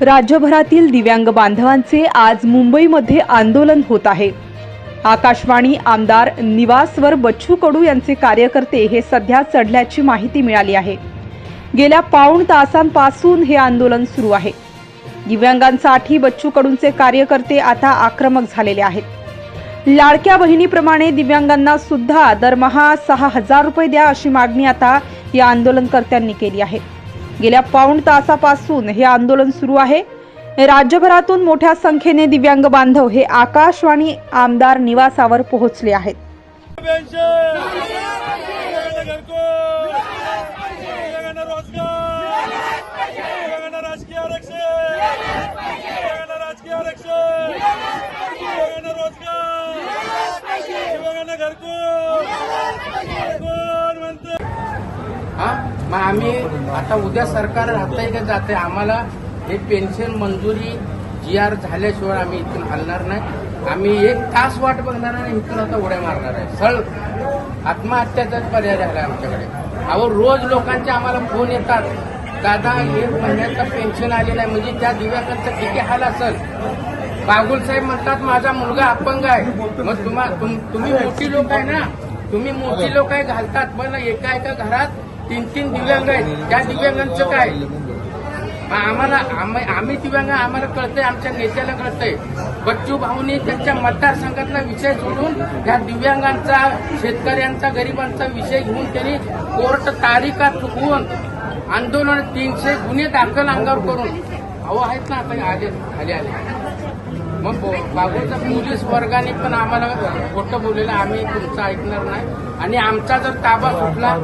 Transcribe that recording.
राज्यभरातील दिव्यांग बांधवांचे आज मुंबईमध्ये आंदोलन होत आहे. आकाशवाणी आमदार निवासवर बच्चू कडू यांचे कार्यकर्ते हे सध्या चढल्याची माहिती मिळाली आहे. गेल्या पाऊण तासांपासून हे आंदोलन सुरू आहे. दिव्यांगांसाठी बच्चू कडूंचे कार्यकर्ते आता आक्रमक झालेले आहेत. लाडक्या बहिणीप्रमाणे दिव्यांगांना सुद्धा दरमहा सहा हजार रुपये द्या अशी मागणी आता या आंदोलनकर्त्यांनी केली आहे. गेल्या पाऊण तासापासून हे आंदोलन सुरू आहे. राज्यभरातून मोठ्या संख्येने दिव्यांग बांधव हे आकाशवाणी आमदार निवासावर पोहोचले आहेत. पेंशन मग आम्ही आता उद्या सरकार राहतंय का जाते आम्हाला हे पेन्शन मंजुरी जी आर झाल्याशिवाय आम्ही इथून हलणार नाही. आम्ही एक तास वाट बघणार आणि इथून आता उड्या मारणार आहे. सळ आत्महत्याचाच पर्याय झाला आमच्याकडे. अहो रोज लोकांचे आम्हाला फोन येतात. दादा एक महिन्याचं पेन्शन आले नाही. म्हणजे त्या दिव्यांगांचं किती हाल असेल? बागुल साहेब म्हणतात माझा मुलगा अपंग आहे. मग तुम्हा तुम- तुम्ही मोठी लोक आहे ना? तुम्ही मोठी लोक आहे घालतात. पण एका एका घरात तीन तीन दिव्यांग आहेत. त्या दिव्यांगांचं काय? आम्हाला आम्ही आम्ही दिव्यांग आम्हाला कळतंय आमच्या नेत्याला कळतंय. बच्चू भाऊनी त्यांच्या मतदारसंघातला विषय सोडून ह्या दिव्यांगांचा शेतकऱ्यांचा गरिबांचा विषय घेऊन त्यांनी कोर्ट तारिका चुकवून आंदोलन तीनशे गुन्हे दाखल अंगावर करून अहो आहेत ना आता आले आले आले. मग बाबूच्या पोलीस वर्गाने पण आम्हाला खोटं बोललेलं आम्ही तुमचं ऐकणार नाही. आणि आमचा जर ताबा सुटला